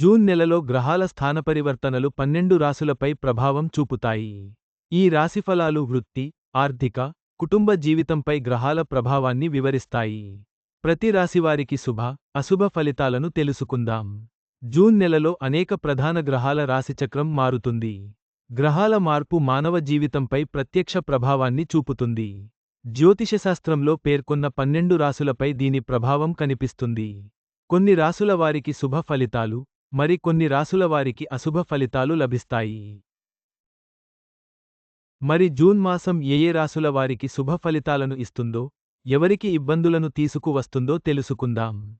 June నెలలో గ్రహాల స్థానపరివర్తనలు పన్నెండు రాసులపై ప్రభావం చూపుతాయి. ఈ రాశిఫలాలు వృత్తి ఆర్థిక కుటుంబ జీవితంపై గ్రహాల ప్రభావాన్ని వివరిస్తాయి. ప్రతి రాశివారికి శుభ అశుభ ఫలితాలను తెలుసుకుందాం. జూన్ నెలలో అనేక ప్రధాన గ్రహాల రాశిచక్రం మారుతుంది. గ్రహాల మార్పు మానవ జీవితంపై ప్రత్యక్ష ప్రభావాన్ని చూపుతుంది. జ్యోతిషశాస్త్రంలో పేర్కొన్న పన్నెండు రాసులపై దీని ప్రభావం కనిపిస్తుంది. కొన్ని రాసుల వారికి శుభ ఫలితాలు మరి కొన్ని రాసుల వారికి అశుభ ఫలితాలు లభిస్తాయి. మరి జూన్ మాసం ఏయే రాసుల వారికి శుభ ఫలితాలను ఇస్తుందో ఎవరికి ఇబ్బందులను తీసుకువస్తుందో తెలుసుకుందాం.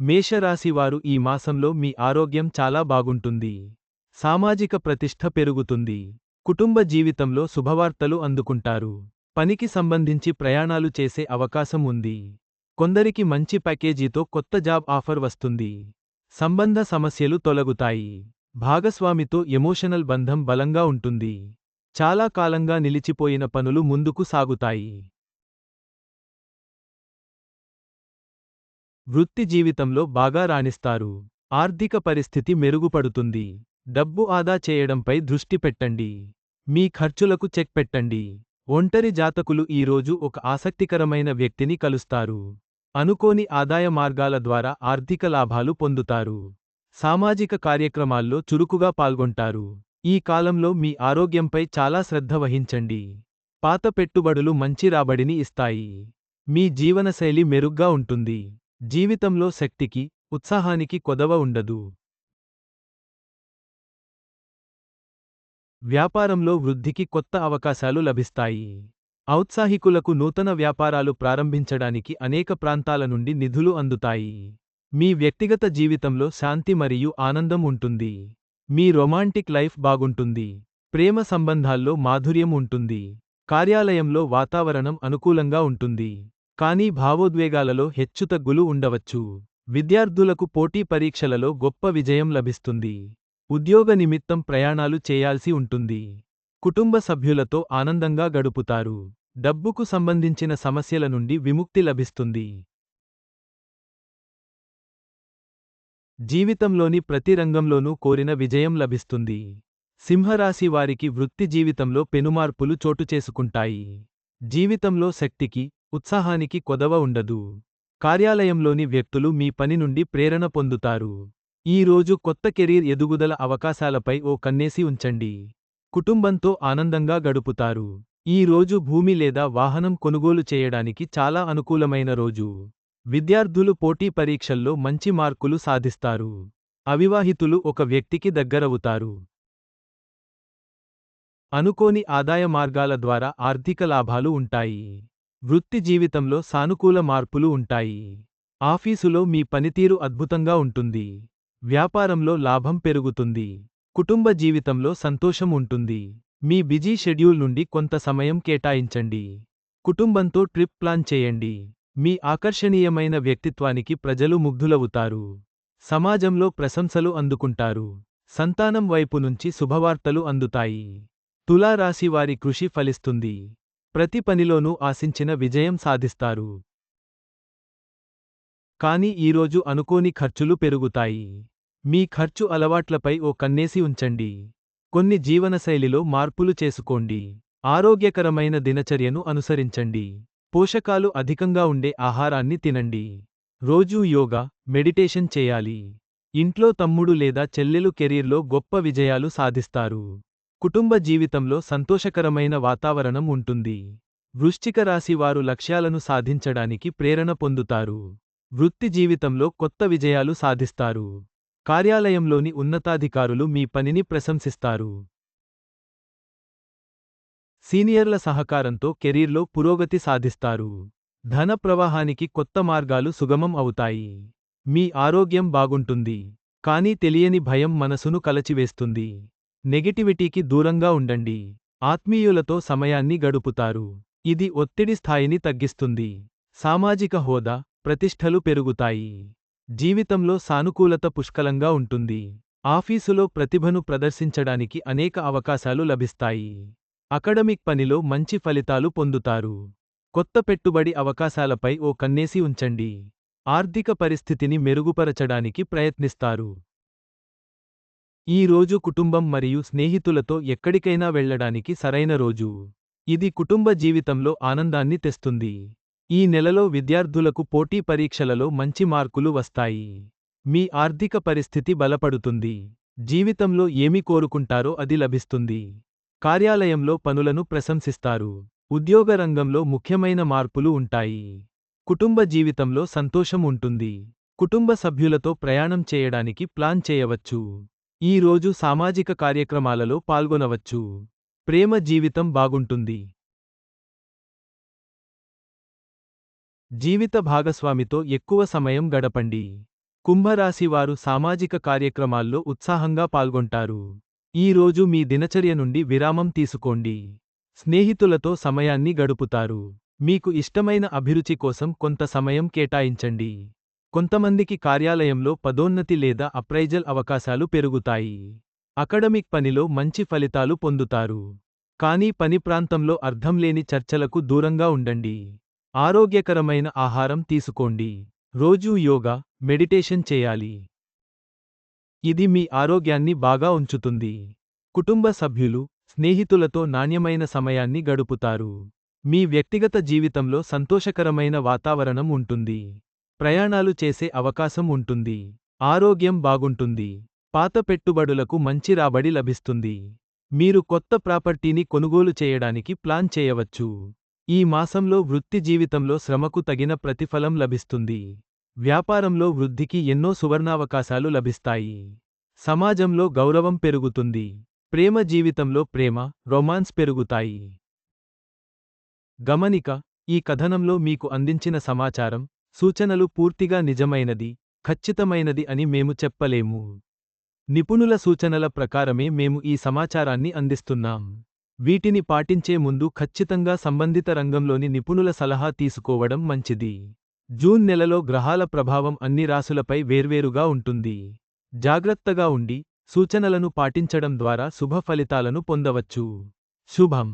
మేషరాశివారు ఈ మాసంలో మీ ఆరోగ్యం చాలా బాగుంటుంది. సామాజిక ప్రతిష్ఠ పెరుగుతుంది. కుటుంబ జీవితంలో శుభవార్తలు అందుకుంటారు. పనికి సంబంధించి ప్రయాణాలు చేసే అవకాశం ఉంది. కొందరికి మంచి ప్యాకేజీతో కొత్త జాబ్ ఆఫర్ వస్తుంది. సంబంధ సమస్యలు తొలగుతాయి. భాగస్వామితో ఎమోషనల్ బంధం బలంగా ఉంటుంది. చాలా కాలంగా నిలిచిపోయిన పనులు ముందుకు సాగుతాయి. వృత్తి జీవితంలో బాగా రాణిస్తారు. ఆర్థిక పరిస్థితి మెరుగుపడుతుంది. డబ్బు ఆదా చేయడంపై దృష్టి పెట్టండి. మీ ఖర్చులకు చెక్ పెట్టండి. ఒంటరి జాతకులు ఈరోజు ఒక ఆసక్తికరమైన వ్యక్తిని కలుస్తారు. అనుకోని ఆదాయ మార్గాల ద్వారా ఆర్థిక లాభాలు పొందుతారు. సామాజిక కార్యక్రమాల్లో చురుకుగా పాల్గొంటారు. ఈ కాలంలో మీ ఆరోగ్యంపై చాలా శ్రద్ధ వహించండి. పాత పెట్టుబడులు మంచి రాబడిని ఇస్తాయి. మీ జీవనశైలి మెరుగ్గా ఉంటుంది. జీవితంలో శక్తికి ఉత్సాహానికి కొదవ ఉండదు. వ్యాపారంలో వృద్ధికి కొత్త అవకాశాలు లభిస్తాయి. ఔత్సాహికులకు నూతన వ్యాపారాలు ప్రారంభించడానికి అనేక ప్రాంతాల నుండి నిధులు అందుతాయి. మీ వ్యక్తిగత జీవితంలో శాంతి మరియు ఆనందం ఉంటుంది. మీ రొమాంటిక్ లైఫ్ బాగుంటుంది. ప్రేమ సంబంధాల్లో మాధుర్యం ఉంటుంది. కార్యాలయంలో వాతావరణం అనుకూలంగా ఉంటుంది. కానీ భావోద్వేగాలలో హెచ్చుతగ్గులు ఉండవచ్చు. విద్యార్థులకు పోటీ పరీక్షలలో గొప్ప విజయం లభిస్తుంది. ఉద్యోగ నిమిత్తం ప్రయాణాలు చేయాల్సి ఉంటుంది. కుటుంబ సభ్యులతో ఆనందంగా గడుపుతారు. డబ్బుకు సంబంధించిన సమస్యల నుండి విముక్తి లభిస్తుంది. జీవితంలోని ప్రతి రంగంలోనూ కోరిన విజయం లభిస్తుంది. సింహరాశి వారికి వృత్తి జీవితంలో పెనుమార్పులు చోటుచేసుకుంటాయి జీవితంలో శక్తికి ఉత్సాహానికి కొదవ ఉండదు. కార్యాలయంలోని వ్యక్తులు మీ పని నుండి ప్రేరణ పొందుతారు. ఈ రోజు కొత్త కెరీర్ ఎదుగుదల అవకాశాలపై ఓ కన్నేసి ఉంచండి. కుటుంబంతో ఆనందంగా గడుపుతారు. ఈ రోజు భూమి లేదా వాహనం కొనుగోలు చేయడానికి చాలా అనుకూలమైన రోజు. విద్యార్థులు పోటీ పరీక్షల్లో మంచి మార్కులు సాధిస్తారు. అవివాహితులు ఒక వ్యక్తికి దగ్గరవుతారు. అనుకోని ఆదాయ మార్గాల ద్వారా ఆర్థిక లాభాలు ఉంటాయి. వృత్తి జీవితంలో సానుకూల మార్పులు ఉంటాయి. ఆఫీసులో మీ పనితీరు అద్భుతంగా ఉంటుంది. వ్యాపారంలో లాభం పెరుగుతుంది. కుటుంబ జీవితంలో సంతోషం ఉంటుంది. మీ బిజీ షెడ్యూల్ నుండి కొంత సమయం కేటాయించండి. కుటుంబంతో ట్రిప్ ప్లాన్ చేయండి. మీ ఆకర్షణీయమైన వ్యక్తిత్వానికి ప్రజలు ముగ్ధులవుతారు. సమాజంలో ప్రశంసలు అందుకుంటారు. సంతానం వైపు నుంచి శుభవార్తలు అందుతాయి. తులారాశి వారి కృషి ఫలిస్తుంది. ప్రతి పనిలోనూ ఆశించిన విజయం సాధిస్తారు. కాని ఈరోజు అనుకోని ఖర్చులు పెరుగుతాయి. మీ ఖర్చు అలవాట్లపై ఓ కన్నేసి ఉంచండి. కొన్ని జీవనశైలిలో మార్పులు చేసుకోండి. ఆరోగ్యకరమైన దినచర్యను అనుసరించండి. పోషకాలు అధికంగా ఉండే ఆహారాన్ని తినండి. రోజూ యోగా మెడిటేషన్ చేయాలి. ఇంట్లో తమ్ముడు లేదా చెల్లెలు కెరీర్లో గొప్ప విజయాలు సాధిస్తారు. కుటుంబ జీవితంలో సంతోషకరమైన వాతావరణం ఉంటుంది. వృశ్చిక రాశి వారు లక్ష్యాలను సాధించడానికి ప్రేరణ పొందుతారు. వృత్తి జీవితంలో కొత్త విజయాలు సాధిస్తారు. కార్యాలయంలోని ఉన్నతాధికారులు మీ పనిని ప్రశంసిస్తారు. సీనియర్ల సహకారంతో కెరీర్లో పురోగతి సాధిస్తారు. ధన ప్రవాహానికి కొత్త మార్గాలు సుగమం అవుతాయి. మీ ఆరోగ్యం బాగుంటుంది. కానీ తెలియని భయం మనసును కలచివేస్తుంది. నెగటివిటీకి దూరంగా ఉండండి. ఆత్మీయులతో సమయాన్ని గడుపుతారు. ఇది ఒత్తిడి స్థాయిని తగ్గిస్తుంది. సామాజిక హోదా ప్రతిష్టలు పెరుగుతాయి. జీవితంలో సానుకూలత పుష్కలంగా ఉంటుంది. ఆఫీసులో ప్రతిభను ప్రదర్శించడానికి అనేక అవకాశాలు లభిస్తాయి. అకడమిక్ పనిలో మంచి ఫలితాలు పొందుతారు. కొత్త పెట్టుబడి అవకాశాలపై ఓ కన్నేసి ఉంచండి. ఆర్థిక పరిస్థితిని మెరుగుపరచడానికి ప్రయత్నిస్తారు. ఈ రోజు కుటుంబం మరియు స్నేహితులతో ఎక్కడికైనా వెళ్ళడానికి సరైన రోజు. ఇది కుటుంబ జీవితంలో ఆనందాన్ని తెస్తుంది. ఈ నెలలో విద్యార్థులకు పోటీ పరీక్షలలో మంచి మార్కులు వస్తాయి. మీ ఆర్థిక పరిస్థితి బలపడుతుంది. జీవితంలో ఏమి కోరుకుంటారో అది లభిస్తుంది. కార్యాలయంలో పనులను ప్రశంసిస్తారు. ఉద్యోగ రంగంలో ముఖ్యమైన మార్పులు ఉంటాయి. కుటుంబ జీవితంలో సంతోషం ఉంటుంది. కుటుంబ సభ్యులతో ప్రయాణం చేయడానికి ప్లాన్ చేయవచ్చు. ఈ రోజు సామాజిక కార్యక్రమాలలో పాల్గొనవచ్చు. ప్రేమ జీవితం బాగుంటుంది. జీవిత భాగస్వామితో ఎక్కువ సమయం గడపండి. కుంభరాశివారు సామాజిక కార్యక్రమాల్లో ఉత్సాహంగా పాల్గొంటారు. ఈ రోజు మీ దినచర్య నుండి విరామం తీసుకోండి. స్నేహితులతో సమయాన్ని గడుపుతారు. మీకు ఇష్టమైన అభిరుచి కోసం కొంత సమయం కేటాయించండి. కొంతమందికి కార్యాలయంలో పదోన్నతి లేదా అప్రైజల్ అవకాశాలు పెరుగుతాయి. అకడమిక్ పనిలో మంచి ఫలితాలు పొందుతారు. కానీ పని ప్రాంతంలో అర్థంలేని చర్చలకు దూరంగా ఉండండి. ఆరోగ్యకరమైన ఆహారం తీసుకోండి. రోజూ యోగా మెడిటేషన్ చేయాలి. ఇది మీ ఆరోగ్యాన్ని బాగా ఉంచుతుంది. కుటుంబ సభ్యులు స్నేహితులతో నాణ్యమైన సమయాన్ని గడుపుతారు. మీ వ్యక్తిగత జీవితంలో సంతోషకరమైన వాతావరణం ఉంటుంది. ప్రయాణాలు చేసే అవకాశం ఉంటుంది. ఆరోగ్యం బాగుంటుంది. పాత పెట్టుబడులకు మంచి రాబడి లభిస్తుంది. మీరు కొత్త ప్రాపర్టీని కొనుగోలు చేయడానికి ప్లాన్ చేయవచ్చు. ఈ మాసంలో వృత్తి జీవితంలో శ్రమకు తగిన ప్రతిఫలం లభిస్తుంది. వ్యాపారంలో వృద్ధికి ఎన్నో సువర్ణావకాశాలు లభిస్తాయి. సమాజంలో గౌరవం పెరుగుతుంది. ప్రేమ జీవితంలో ప్రేమ రొమాన్స్ పెరుగుతాయి. గమనిక ఈ కథనంలో మీకు అందించిన సమాచారం సూచనలు పూర్తిగా నిజమైనది ఖచ్చితమైనది అని మేము చెప్పలేము. నిపుణుల సూచనల ప్రకారమే మేము ఈ సమాచారాన్ని అందిస్తున్నాం. వీటిని పాటించే ముందు ఖచ్చితంగా సంబంధిత రంగంలోని నిపుణుల సలహా తీసుకోవడం మంచిది. జూన్ నెలలో గ్రహాల ప్రభావం అన్ని రాసులపై వేర్వేరుగా ఉంటుంది. జాగ్రత్తగా ఉండి సూచనలను పాటించడం ద్వారా శుభ ఫలితాలను పొందవచ్చు. శుభం.